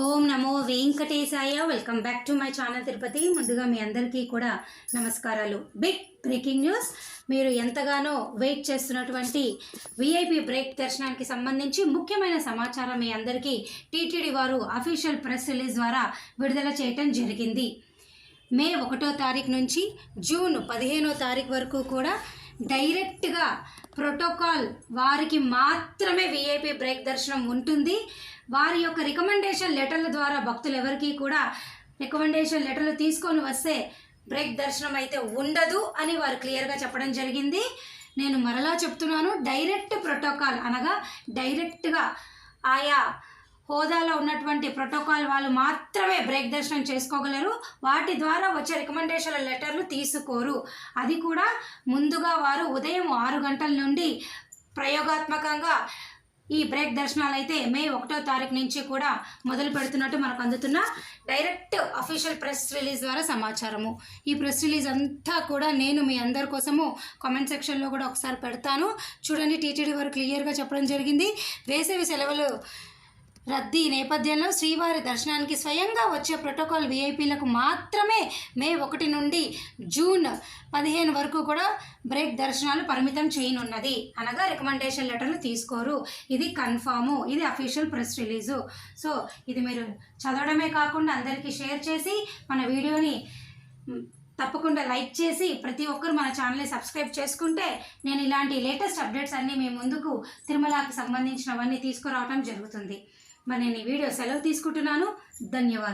ఓం నమో వెంకటేశాయ. Welcome back to my channel Tirupati. ముందుగా మీ అందరికీ కూడా నమస్కారాలు. బిగ్ బ్రేకింగ్ న్యూస్ మీరు ఎంతగానో వెయిట్ చేస్తున్నటువంటి విఐపి బ్రేక్ దర్శనానికి సంబంధించి ముఖ్యమైన సమాచారం మీ అందరికీ టీటీడీ వారు అఫీషియల్ ప్రెస్ రిలీజ్ ద్వారా విడుదల చేయటం జరిగింది. మే ఒకటో తారీఖు నుంచి జూన్ పదిహేనో తారీఖు వరకు కూడా డైరెక్ట్గా ప్రోటోకాల్ వారికి మాత్రమే విఐపి బ్రేక్ దర్శనం ఉంటుంది. వారి యొక్క రికమెండేషన్ లెటర్ల ద్వారా భక్తులు ఎవరికి కూడా రికమెండేషన్ లెటర్లు తీసుకొని వస్తే బ్రేక్ దర్శనం అయితే ఉండదు అని వారు క్లియర్గా చెప్పడం జరిగింది. నేను మరలా చెప్తున్నాను డైరెక్ట్ ప్రోటోకాల్ అనగా డైరెక్ట్గా ఆయా హోదాలో ఉన్నటువంటి ప్రోటోకాల్ వాళ్ళు మాత్రమే బ్రేక్ దర్శనం చేసుకోగలరు. వాటి ద్వారా వచ్చే రికమెండేషన్ల లెటర్లు తీసుకోరు. అది కూడా ముందుగా వారు ఉదయం ఆరు గంటల నుండి ప్రయోగాత్మకంగా ఈ బ్రేక్ దర్శనాలు అయితే మే ఒకటో తారీఖు నుంచి కూడా మొదలు పెడుతున్నట్టు మనకు అందుతున్న డైరెక్ట్ అఫీషియల్ ప్రెస్ రిలీజ్ ద్వారా సమాచారము. ఈ ప్రెస్ రిలీజ్ అంతా కూడా నేను మీ అందరి కోసము కామెంట్ సెక్షన్లో కూడా ఒకసారి పెడతాను. చూడండి టీటీడీ వారు క్లియర్గా చెప్పడం జరిగింది. వేసవి సెలవులు రద్దీ నేపథ్యంలో శ్రీవారి దర్శనానికి స్వయంగా వచ్చే ప్రోటోకాల్ విఐపీలకు మాత్రమే మే ఒకటి నుండి జూన్ పదిహేను వరకు కూడా బ్రేక్ దర్శనాలు పరిమితం చేయనున్నది. అనగా రికమెండేషన్ లెటర్లు తీసుకోరు. ఇది కన్ఫాము. ఇది అఫీషియల్ ప్రెస్ రిలీజు. సో ఇది మీరు చదవడమే కాకుండా అందరికీ షేర్ చేసి మన వీడియోని తప్పకుండా లైక్ చేసి ప్రతి ఒక్కరు మన ఛానల్ని సబ్స్క్రైబ్ చేసుకుంటే నేను ఇలాంటి లేటెస్ట్ అప్డేట్స్ అన్నీ మీ ముందుకు తిరుమలకి సంబంధించినవన్నీ తీసుకురావటం జరుగుతుంది. మరి నేను ఈ వీడియో సెలవు తీసుకుంటున్నాను. ధన్యవాదాలు.